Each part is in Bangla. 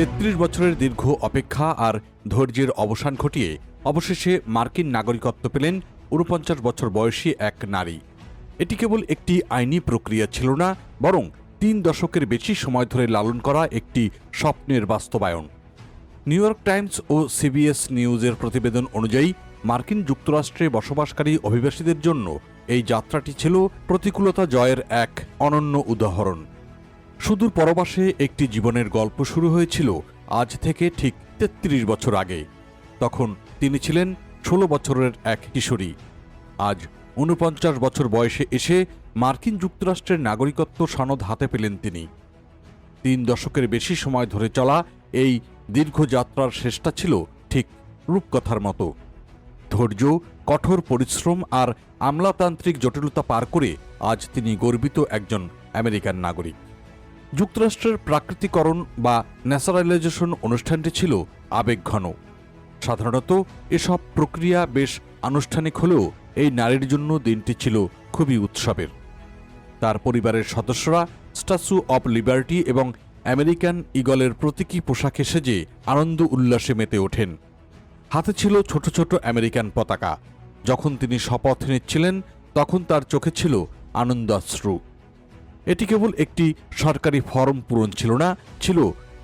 তেত্রিশ বছরের দীর্ঘ অপেক্ষা আর ধৈর্যের অবসান ঘটিয়ে অবশেষে মার্কিন নাগরিকত্ব পেলেন ঊনপঞ্চাশ বছর বয়সী এক নারী। এটি কেবল একটি আইনি প্রক্রিয়া ছিল না, বরং তিন দশকের বেশি সময় ধরে লালন করা একটি স্বপ্নের বাস্তবায়ন। নিউ ইয়র্ক টাইমস ও সিবিএস নিউজের প্রতিবেদন অনুযায়ী, মার্কিন যুক্তরাষ্ট্রে বসবাসকারী অভিবাসীদের জন্য এই যাত্রাটি ছিল প্রতিকূলতা জয়ের এক অনন্য উদাহরণ। সুদূর পরবাসে একটি জীবনের গল্প শুরু হয়েছিল আজ থেকে ঠিক তেত্রিশ বছর আগে। তখন তিনি ছিলেন ষোলো বছরের এক কিশোরী। আজ ঊনপঞ্চাশ বছর বয়সে এসে মার্কিন যুক্তরাষ্ট্রের নাগরিকত্ব সনদ হাতে পেলেন তিনি। তিন দশকের বেশি সময় ধরে চলা এই দীর্ঘ যাত্রার শেষটা ছিল ঠিক রূপকথার মতো। ধৈর্য, কঠোর পরিশ্রম আর আমলাতান্ত্রিক জটিলতা পার করে আজ তিনি গর্বিত একজন আমেরিকান নাগরিক। যুক্তরাষ্ট্রের প্রাকৃতিকরণ বা ন্যাচারালাইজেশন অনুষ্ঠানটি ছিল আবেগঘন। সাধারণত এসব প্রক্রিয়া বেশ আনুষ্ঠানিক হলেও এই নারীর জন্য দিনটি ছিল খুবই উৎসবের। তার পরিবারের সদস্যরা স্ট্যাচু অব লিবার্টি এবং আমেরিকান ইগলের প্রতীকী পোশাকে সেজে আনন্দ উল্লাসে মেতে ওঠেন। হাতে ছিল ছোট ছোট আমেরিকান পতাকা। যখন তিনি শপথ নিচ্ছিলেন, তখন তার চোখে ছিল আনন্দাশ্রু। এটি কেবল একটি সরকারি ফর্ম পূরণ ছিল না, ছিল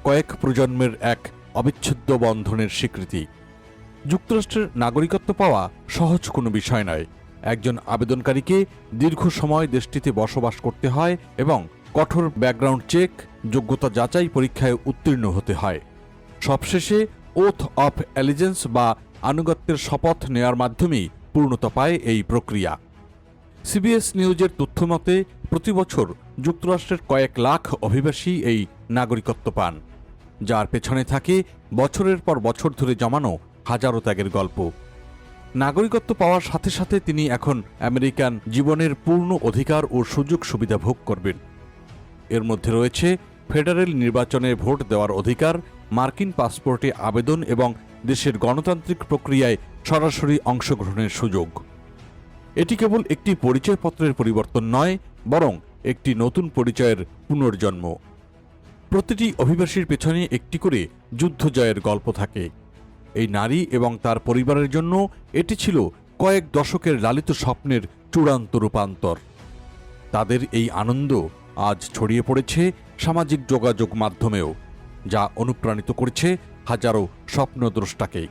কয়েক প্রজন্মের এক অবিচ্ছেদ্য বন্ধনের স্বীকৃতি। যুক্তরাষ্ট্রের নাগরিকত্ব পাওয়া সহজ কোনো বিষয় নয়। একজন আবেদনকারীকে দীর্ঘ সময় দেশটিতে বসবাস করতে হয় এবং কঠোর ব্যাকগ্রাউন্ড চেক, যোগ্যতা যাচাই পরীক্ষায় উত্তীর্ণ হতে হয়। সবশেষে ওথ অফ অ্যালিজেন্স বা আনুগত্যের শপথ নেয়ার মাধ্যমেই পূর্ণতা পায় এই প্রক্রিয়া। সিবিএস নিউজের তথ্যমতে প্রতি বছর যুক্তরাষ্ট্রের কয়েক লাখ অভিবাসী এই নাগরিকত্ব পান, যার পেছনে থাকে বছরের পর বছর ধরে জমানো হাজারো ত্যাগের গল্প। নাগরিকত্ব পাওয়ার সাথে সাথে তিনি এখন আমেরিকান জীবনের পূর্ণ অধিকার ও সুযোগ সুবিধা ভোগ করবেন। এর মধ্যে রয়েছে ফেডারেল নির্বাচনে ভোট দেওয়ার অধিকার, মার্কিন পাসপোর্টে আবেদন এবং দেশের গণতান্ত্রিক প্রক্রিয়ায় সরাসরি অংশগ্রহণের সুযোগ। এটি কেবল একটি পরিচয়পত্রের পরিবর্তন নয় বরং একটি নতুন পরিচয়ের পুনর্জন্ম। প্রতিটি অভিবাসীর পেছনে একটি করে যুদ্ধ জয়ের গল্প থাকে। এই নারী এবং তার পরিবারের জন্য এটি ছিল কয়েক দশকের লালিত স্বপ্নের চূড়ান্ত রূপান্তর। তাদের এই আনন্দ আজ ছড়িয়ে পড়েছে সামাজিক যোগাযোগ মাধ্যমেও, যা অনুপ্রাণিত করছে হাজারো স্বপ্নদ্রষ্টাকে।